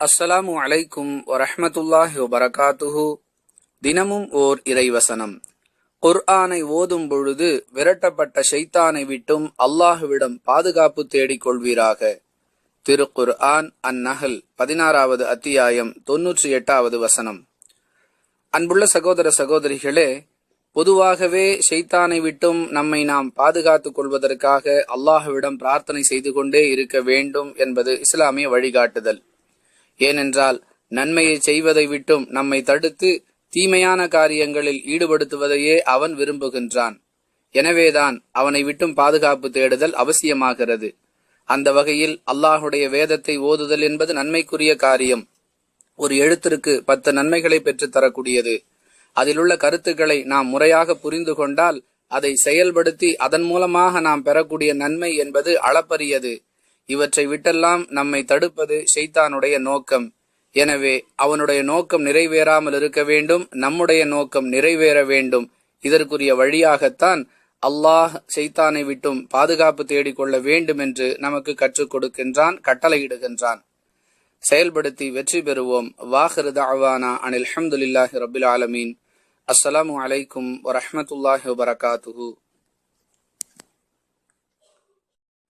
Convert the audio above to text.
அஸ்ஸலாமு அலைக்கும் வரஹமத்துல்லாஹி வபரகாத்துஹு. தினமும் ஓர் இறைவசனம். குர்ஆனை ஓதும் பொழுது விரட்டப்பட்ட ஷைத்தானை விட்டும் அல்லாஹுவிடம் பாதுகாப்பு தேடிக் கொள்வீராக. திரு குர்ஆன் அந்நகல் பதினாறாவது அத்தியாயம் தொன்னூற்றி எட்டாவது வசனம். அன்புள்ள சகோதர சகோதரிகளே பொதுவாகவே ஷைத்தானை விட்டும் நம்மை நாம் பாதுகாத்துக் கொள்வதற்காக அல்லாஹுவிடம் பிரார்த்தனை செய்து கொண்டே இருக்க வேண்டும் என்பது இஸ்லாமிய வழிகாட்டுதல். ஏனென்றால் நன்மையை செய்வதை விட்டும் நம்மை தடுத்து தீமையான காரியங்களில் ஈடுபடுத்துவதையே அவன் விரும்புகின்றான். எனவேதான் அவனை விட்டும் பாதுகாப்பு தேடுதல் அவசியமாகிறது. அந்த வகையில் அல்லாஹுடைய வேதத்தை ஓதுதல் என்பது நன்மைக்குரிய காரியம். ஒரு எழுத்திற்கு பத்து நன்மைகளை பெற்றுத் தரக்கூடியது. அதிலுள்ள கருத்துக்களை நாம் முறையாக புரிந்து கொண்டால் அதை செயல்படுத்தி அதன் மூலமாக நாம் பெறக்கூடிய நன்மை என்பது அளப்பரியது. இவற்றை விட்டெல்லாம் நம்மை தடுப்பது ஷைத்தானுடைய நோக்கம். எனவே அவனுடைய நோக்கம் நிறைவேறாமல் இருக்க வேண்டும் நம்முடைய நோக்கம் நிறைவேற வேண்டும். இதற்குரிய வழியாகத்தான் அல்லாஹ் ஷைத்தானை விட்டும் பாதுகாப்பு தேடிக்கொள்ள வேண்டும் என்று நமக்கு கற்றுக் கொடுக்கின்றான் கட்டளையிடுகின்றான். செயல்படுத்தி வெற்றி பெறுவோம். வாஹிரு தாவானா அனில் அஹமதுல்லாஹி ரபில் ஆலமீன். அஸ்ஸலாமு அலைக்கும் வரஹமத்துல்லாஹி வபரகாத்துஹு.